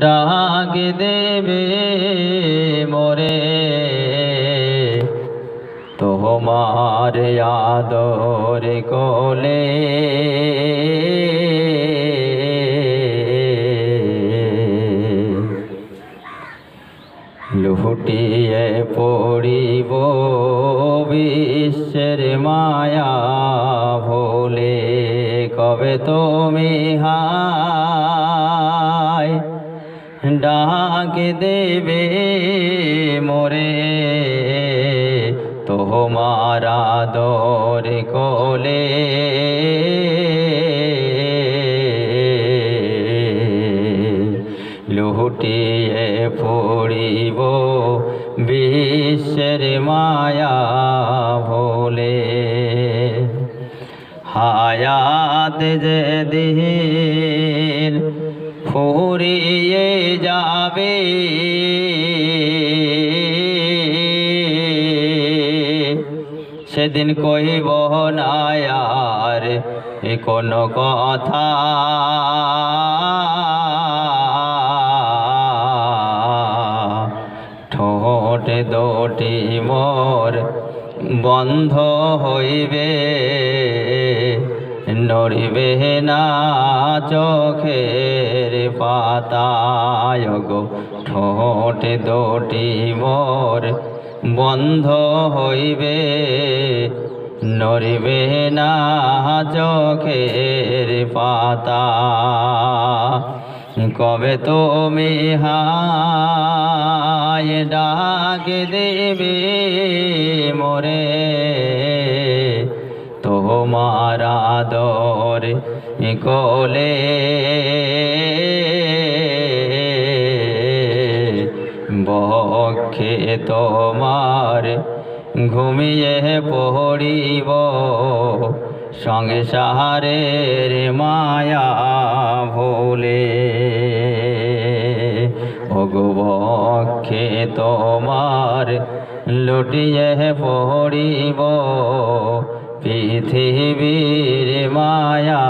ডাক দেবে মোরে। তোমার আদর কোলে। লুটিয়ে পড়িব বিশ্বের মায়া। কবে তুমি হায় ডাক দেবে মোরে। তোমার আদর কোলে লুটিয়ে পড়িব বিশ্বের মায়া ভোলে হায়াত যে দিন ফুরিয়ে যাবে। সেদিন কইব না এ কোনো কথা। ঠোঁট দোটি মোর বন্ধ হইবে, নড়িবে না চোখের পাতায় গো, ঠোঁট দোটি মোর বন্ধ হইবে, নড়িবে না চোখের পাতা কবে তুমি হায় ডাক দেবে মোরে? তোমার আদর কোলে বক্ষে তোমার ঘুমিয়ে পড়িব। সংসারের মায়া ভোলে। তোমার লুটিয়ে পড়িব পৃথিবীর মায়া।